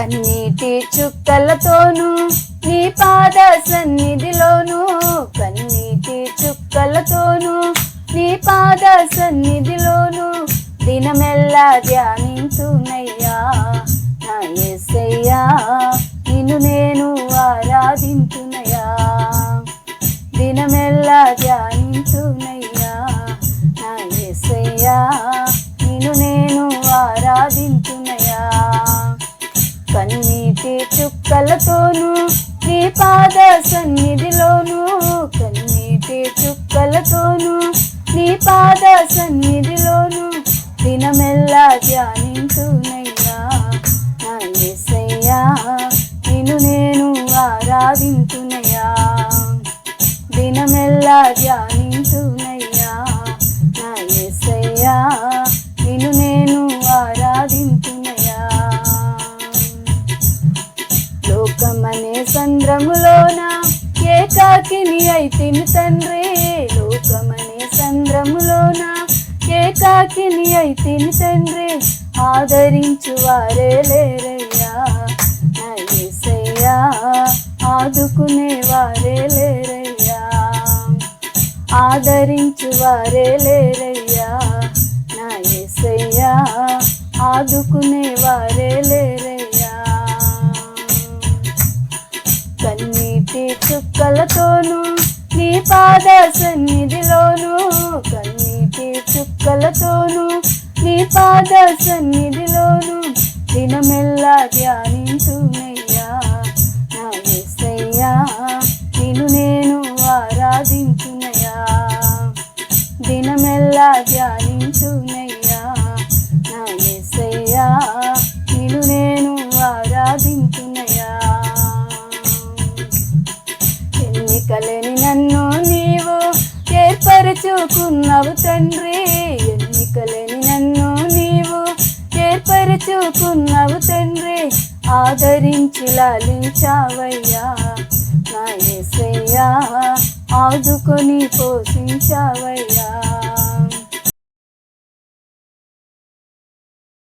కన్నీటి చుక్కలతోనూ నీ పాద సన్నిధిలోను కన్నీటి చుక్కలతోనూ నీ పాద సన్నిధిలోను దినమెల్లా ధ్యానించునయ్యా సన్నిధిలోను దినమెల్లా ధ్యానించునయ్యా. నా ఎస్సయ్యా నిన్ను నేను ఆరాధించునయ్యా. దినమెల్లా ధ్యానించునయ్యా. నా ఎస్సయ్యా నిన్ను నేను ఆరాధించునయ్యా. లోకమనే సంద్రములోన ఏకాకిని అయితిని తండ్రి. లోకం ఏకాకిని అయితిని తండ్రి ఆదరించు వారే లేరయ్యా. నా ఆదుకునే వారే లేరయ్యా. ఆదరించు వారే లేరయ్యా. నా యేసయ్యా ఆదుకునే వారే లేరయ్యా. కన్నీటి చుక్కలతోనూ నీ పాద సన్నిధిలోనూ కన్నీటి చుక్కలతోను నీ పాద సన్నిధిలోను దినమెల్లా ధ్యానించునయ్యా. నా ఎస్సయ్యా నిన్ను నేను ఆరాధించునయ్యా. దినమెల్లా ధ్యానించునయ్యా. నా ఎస్సయ్యా నిన్ను నేను ఆరాధించునయ్యా. ఎన్నికలేని నన్ను నీవు ఏర్పరచుకున్నావు తండ్రి. ఏర్పరచుకున్నావు తండ్రి ఆదరించి లాలించావయ్యా. నా ఎసయ్యా ఆదుకొని పోషించావయ్యా.